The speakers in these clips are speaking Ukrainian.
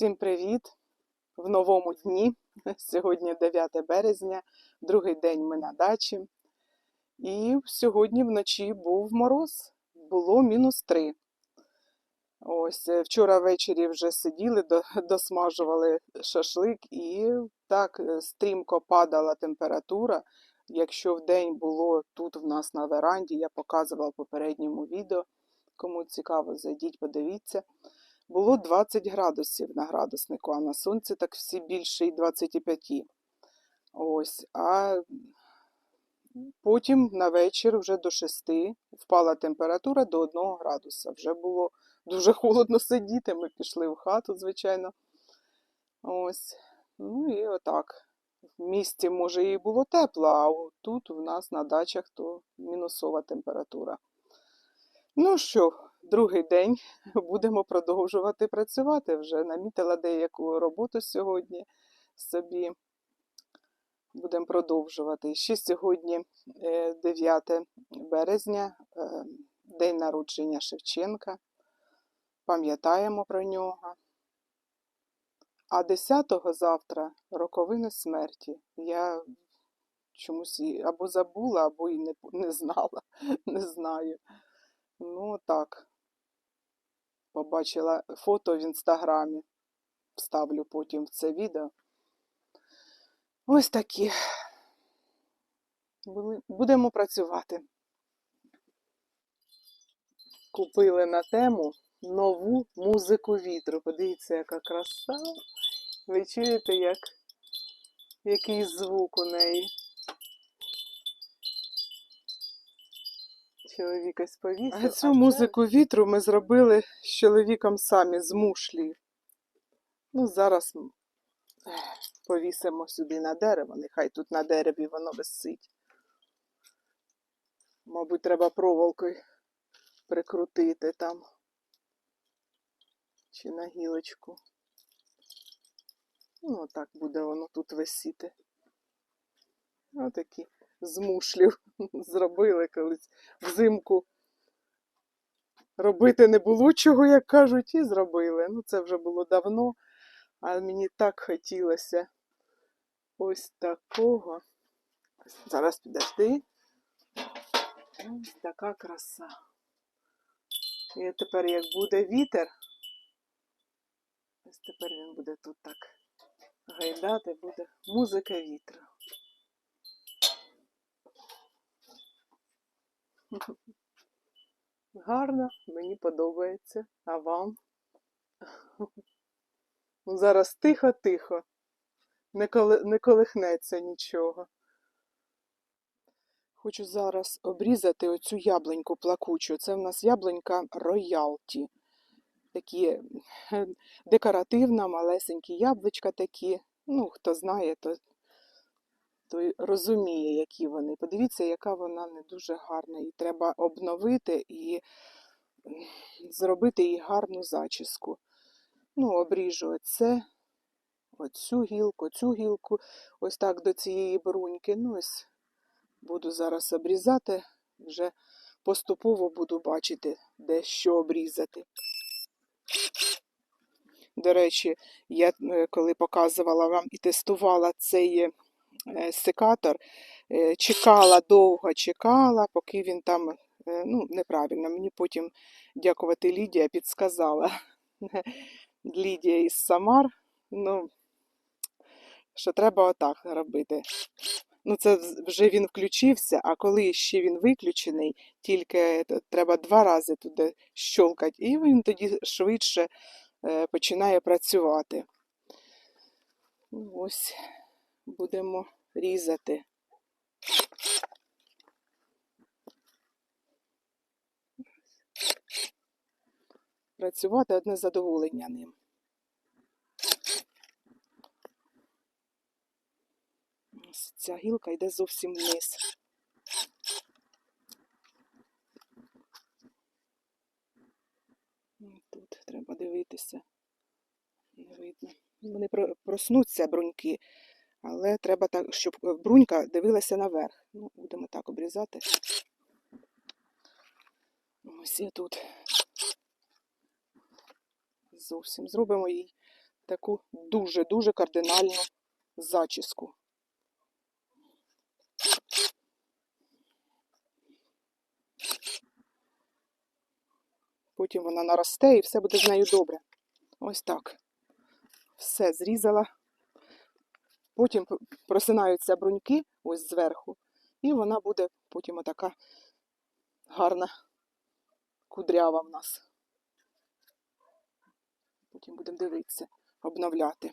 Всім привіт! В новому дні. Сьогодні 9 березня, другий день ми на дачі. І сьогодні вночі був мороз, було мінус 3. Ось е, вчора ввечері вже сиділи, досмажували шашлик, і так е, стрімко падала температура. Якщо в день було тут в нас на веранді, я показувала в попередньому відео. Кому цікаво, зайдіть, подивіться було 20 градусів на градуснику, а на сонці так всі більше і 25. Ось, а потім на вечір вже до 6 впала температура до 1 градуса. Вже було дуже холодно сидіти. Ми пішли в хату, звичайно. Ось. Ну і отак. В місті, може, і було тепло, а тут у нас на дачах то мінусова температура. Ну що, другий день будемо продовжувати працювати. Вже намітила деяку роботу сьогодні собі. Будемо продовжувати. Ще сьогодні е, 9 березня, е, день народження Шевченка. Пам'ятаємо про нього. А 10-го завтра роковини смерті. Я чомусь або забула, або і не, не знала, не знаю. Ну, так. Побачила фото в інстаграмі. Вставлю потім в це відео. Ось такі. Будемо працювати. Купили на тему нову музику вітру. Подивіться, яка краса. Ви чуєте, як... який звук у неї. Чоловік ось повісив. А цю музику вітру ми зробили з чоловіком самі з мушлі. Ну, зараз повісимо сюди на дерево. Нехай тут на дереві воно висить. Мабуть, треба проволокою прикрутити там. Чи на гілочку. Ну, так буде воно тут висіти. Отакі з мушлів зробили колись взимку. Робити не було чого, як кажуть, і зробили. Ну, це вже було давно, а мені так хотілося ось такого. Зараз підожди. Ось така краса. І тепер, як буде вітер, ось тепер він буде тут так гайдати, буде музика вітру. Гарно, мені подобається. А вам? Ну, зараз тихо-тихо. Не, коли, не колихнеться нічого. Хочу зараз обрізати оцю яблуньку плакучу. Це в нас яблунька роялті. Такі декоративна, малесенькі яблучка такі. Ну, хто знає, то, той розуміє, які вони. Подивіться, яка вона не дуже гарна. І треба обновити і зробити їй гарну зачіску. Ну, обріжу оце, оцю гілку, цю гілку, ось так до цієї бруньки. Ну, ось буду зараз обрізати, вже поступово буду бачити, де що обрізати. До речі, я е, коли показувала вам і тестувала цей е, секатор, е, чекала довго, чекала, поки він там, е, ну, неправильно, мені потім, дякувати Лідія, підсказала. Лідія із Самар, ну, що треба отак робити. Ну, це вже він включився, а коли ще він виключений, тільки треба два рази туди щолкати, і він тоді швидше е, починає працювати. Ось будемо різати. Працювати одне задоволення ним. Ось ця гілка йде зовсім вниз. Тут треба дивитися. Не видно. Вони проснуться бруньки, але треба так, щоб е, брунька дивилася наверх. Ну, будемо так обрізати. Ось і тут. Зовсім зробимо їй таку дуже-дуже кардинальну зачіску. Потім вона наросте і все буде з нею добре. Ось так. Все зрізала. Потім просинаються бруньки ось зверху, і вона буде потім отака гарна кудрява в нас. Потім будемо дивитися, обновляти.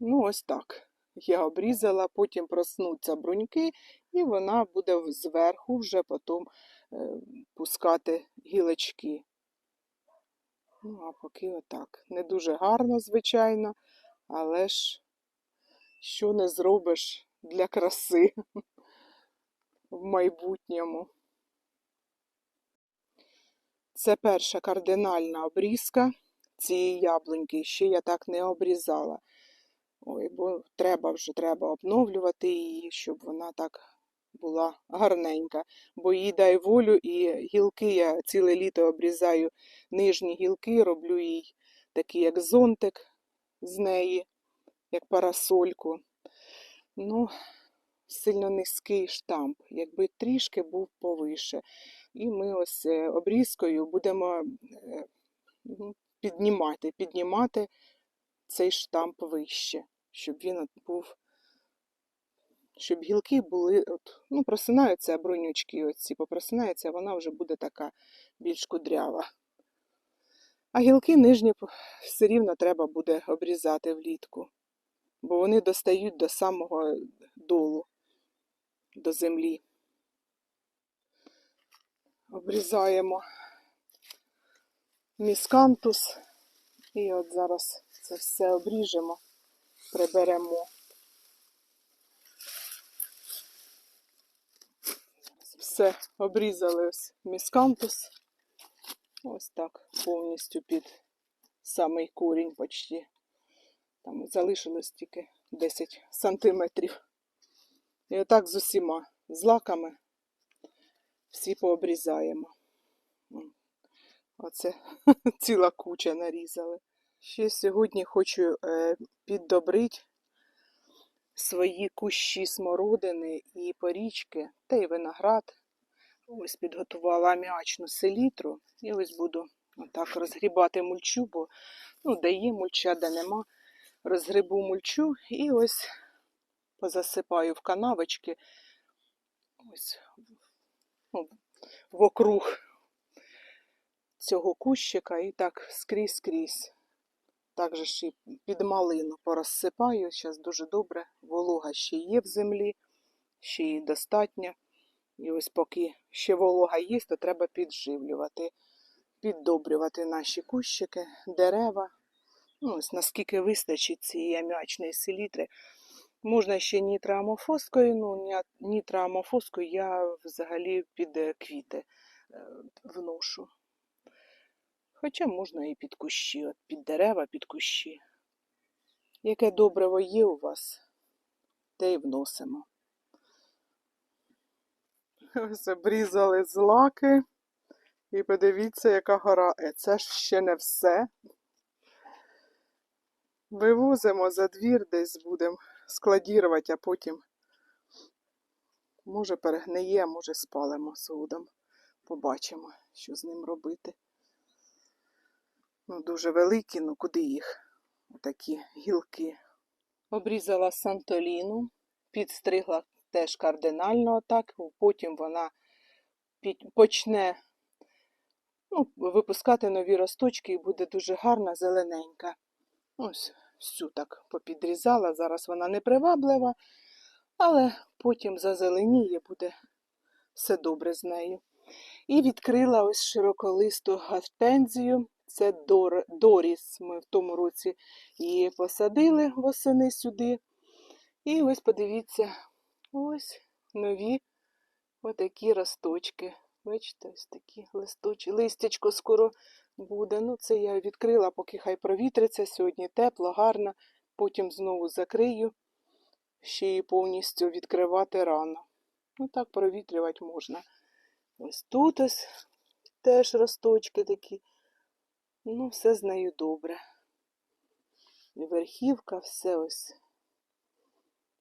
Ну, ось так. Я обрізала, потім проснуться бруньки, і вона буде зверху вже потім е, пускати гілочки. Ну, а поки отак. Не дуже гарно, звичайно, але ж що не зробиш для краси в майбутньому. Це перша кардинальна обрізка цієї яблуньки. Ще я так не обрізала. Ой, бо треба вже треба обновлювати її, щоб вона так була гарненька. Бо їй дай волю, і гілки я ціле літо обрізаю нижні гілки, роблю їй такий як зонтик з неї, як парасольку. Ну, сильно низький штамп, якби трішки був повише. І ми ось е, обрізкою будемо е, ну, піднімати, піднімати цей штамп вище, щоб він був, щоб гілки були, от, ну, просинаються бронючки оці, попросинаються, вона вже буде така більш кудрява. А гілки нижні все рівно треба буде обрізати влітку, бо вони достають до самого долу, до землі. Обрізаємо міскантус. І от зараз це все обріжемо, приберемо. Все, обрізали ось міскантус. Ось так, повністю під самий корінь почти. Там залишилось тільки 10 сантиметрів. І отак з усіма злаками всі пообрізаємо. Оце ціла куча нарізали. Ще сьогодні хочу е, піддобрити свої кущі смородини і порічки, та й виноград. Ось підготувала аміачну селітру. І ось буду отак розгрібати мульчу, бо ну, де є мульча, де нема. Розгрібу мульчу і ось позасипаю в канавочки. Ось ну, вокруг цього кущика і так скрізь-скрізь. Також ще під малину порозсипаю. Зараз дуже добре. Волога ще є в землі, ще її достатньо. І ось поки ще волога є, то треба підживлювати, піддобрювати наші кущики, дерева. Ну, ось наскільки вистачить цієї аміачної селітри. Можна ще нітроамофоскою, ну нітроамофоскою я взагалі під е, квіти е, вношу. Хоча можна і під кущі, от під дерева, під кущі. Яке добриво є у вас, те й вносимо. Ось обрізали злаки. І подивіться, яка гора. Е, це ж ще не все. Вивозимо за двір, десь будемо складірувати, а потім може перегниє, може спалимо згодом. Побачимо, що з ним робити. Ну, дуже великі, ну куди їх? Такі гілки. Обрізала сантоліну, підстригла теж кардинально отак, потім вона почне ну, випускати нові росточки і буде дуже гарна, зелененька. Ось всю так попідрізала. Зараз вона не приваблива, але потім зазеленіє, буде все добре з нею. І відкрила ось широколисту гортензію. Це Дор, Доріс. Ми в тому році її посадили восени сюди. І ось подивіться, ось нові отакі росточки. Бачите, ось такі листочки. Листячко скоро буде. Ну, це я відкрила, поки хай провітриться. Сьогодні тепло, гарно. Потім знову закрию. Ще її повністю відкривати рано. Ну так провітрювати можна. Ось тут ось теж росточки такі. Ну, все з нею добре. І верхівка, все ось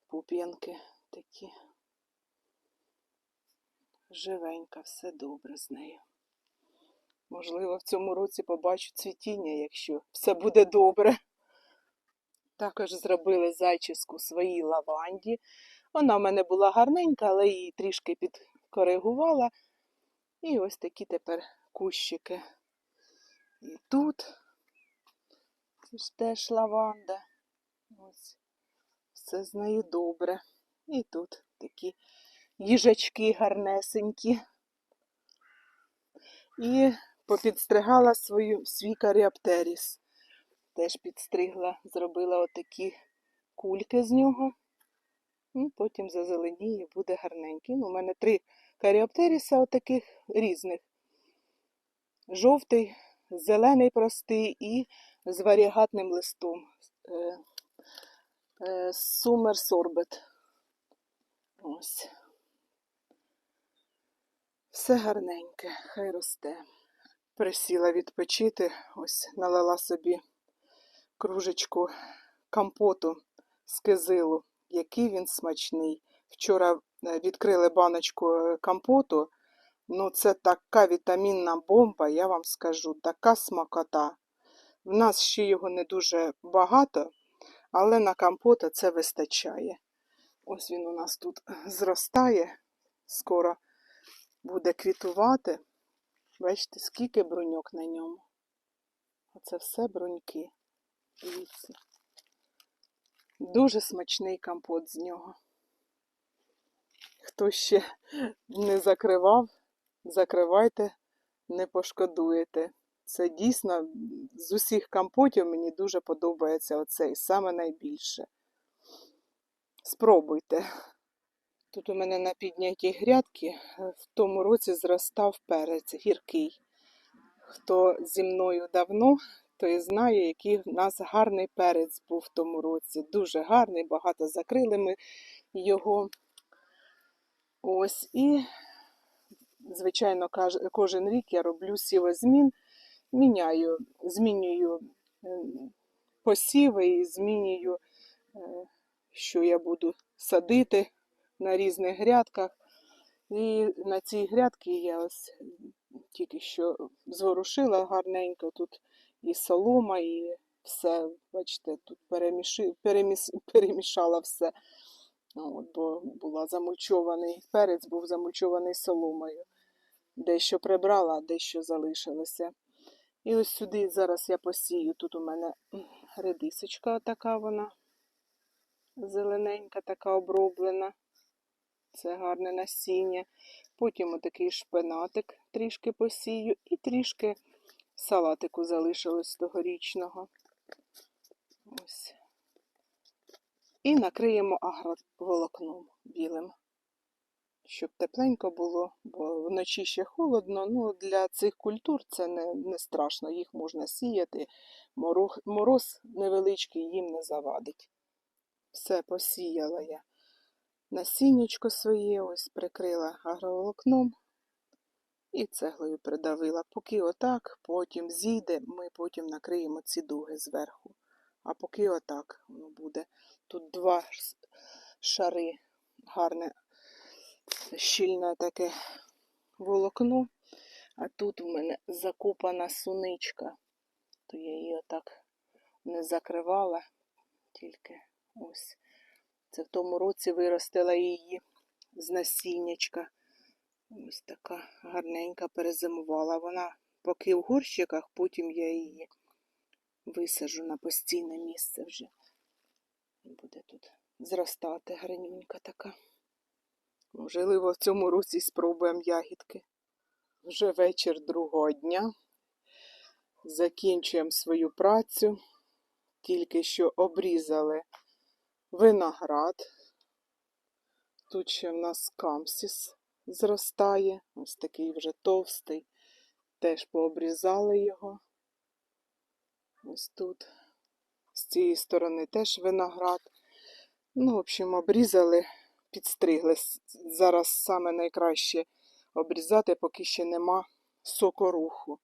пуп'янки такі. Живенька, все добре з нею. Можливо, в цьому році побачу цвітіння, якщо все буде добре. Також зробили зачіску своїй лаванді. Вона в мене була гарненька, але її трішки підкоригувала. І ось такі тепер кущики. І тут теж лаванда. Ось. Все з нею добре. І тут такі їжачки гарнесенькі. І попідстригала свою, свій каріаптеріс. Теж підстригла, зробила отакі кульки з нього. І потім зазеленіє, буде гарненький. Ну, у мене три каріоптеріса отаких різних. Жовтий, зелений простий і з варігатним листом. Е, е, Сумер сорбет. Ось. Все гарненьке, хай росте. Присіла відпочити, ось налила собі кружечку компоту з кизилу. Який він смачний. Вчора е, відкрили баночку е, компоту. Ну, це така вітамінна бомба, я вам скажу, така смакота. В нас ще його не дуже багато, але на компота це вистачає. Ось він у нас тут зростає, скоро буде квітувати. Бачите, скільки бруньок на ньому. Оце все бруньки. Дивіться. Дуже смачний компот з нього. Хто ще не закривав, закривайте, не пошкодуєте. Це дійсно з усіх компотів мені дуже подобається оцей, саме найбільше. Спробуйте. Тут у мене на піднятій грядки в тому році зростав перець гіркий. Хто зі мною давно, той знає, який в нас гарний перець був в тому році. Дуже гарний, багато закрили ми його. Ось і, звичайно, кожен рік я роблю сівозмін, міняю, змінюю е, посіви і змінюю, е, що я буду садити на різних грядках. І на цій грядці я ось тільки що зворушила гарненько тут і солома, і все, бачите, тут переміши, переміс, перемішала все. Ну, От, бо була замульчований перець, був замульчований соломою. Дещо прибрала, дещо залишилося. І ось сюди зараз я посію. Тут у мене редисочка така вона зелененька, така оброблена. Це гарне насіння. Потім отакий шпинатик трішки посію і трішки салатику залишилось тогорічного. Ось. І накриємо агроволокном білим, щоб тепленько було, бо вночі ще холодно. Ну, для цих культур це не, не страшно, їх можна сіяти. Мороз, мороз невеличкий їм не завадить. Все, посіяла я. Насіннячко своє ось прикрила агроволокном і цеглою придавила. Поки отак, потім зійде, ми потім накриємо ці дуги зверху. А поки отак воно буде. Тут два шари, гарне, щільне таке волокно, а тут у мене закопана суничка, то я її отак не закривала, тільки ось. Це в тому році виростила її з насіннячка. Ось така гарненька перезимувала. Вона поки в горщиках, потім я її висаджу на постійне місце вже. Буде тут зростати гарнюнька така. Можливо, в цьому році спробуємо ягідки. Вже вечір другого дня. Закінчуємо свою працю. Тільки що обрізали виноград. Тут ще в нас камсіс зростає. Ось такий вже товстий. Теж пообрізали його. Ось тут. З цієї сторони теж виноград. Ну, в общем, обрізали, підстригли. Зараз саме найкраще обрізати, поки ще нема сокоруху.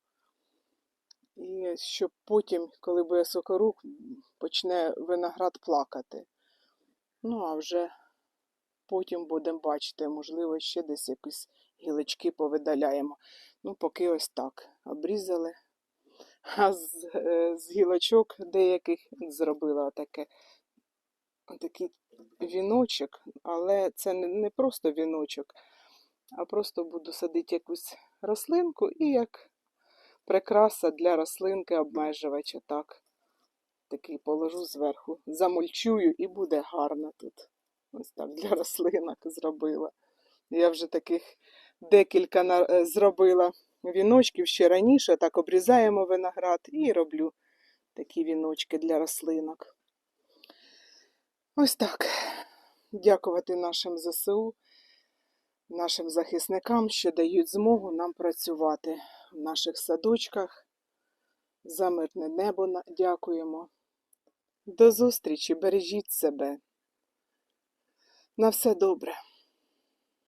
І щоб потім, коли буде сокорук, почне виноград плакати. Ну, а вже потім будемо бачити, можливо, ще десь якісь гілочки повидаляємо. Ну, поки ось так. Обрізали. А з, е, з гілочок деяких зробила таке, такий віночок, але це не, просто віночок, а просто буду садити якусь рослинку і як прикраса для рослинки обмежувач. Отак. Такий положу зверху, замульчую і буде гарно тут. Ось так для рослинок зробила. Я вже таких декілька е, зробила віночків ще раніше. Так обрізаємо виноград і роблю такі віночки для рослинок. Ось так. Дякувати нашим ЗСУ, нашим захисникам, що дають змогу нам працювати в наших садочках. За мирне небо дякуємо. До зустрічі, бережіть себе. На все добре.